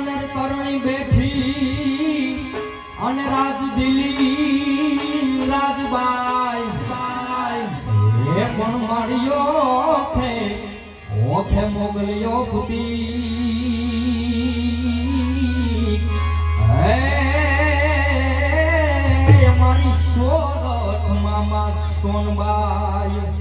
વાનેર કરણી બેઠી અને રાજ દિલી, રાજબાઈ, બાઈ, એ પણ મળ્યો ખે ઓખે મોગલ્યો ફૂટી મારી સોરઠ મામા સોનબાઈ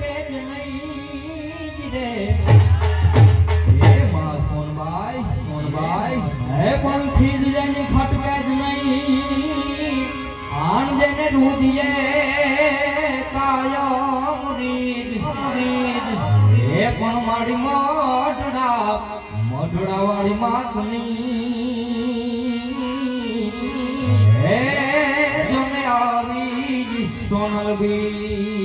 ખટકે જ નહીં રે હે માં સોનબાઈ સોનબાઈ હે પણ ખીજ જેની ખટકે જ નહીં આણ જેને રુધિયે કાયમ રીજ રીજ હે પણ મારી મઢડા મઢડા વાળી માતની હે જમે આવી સોનલબી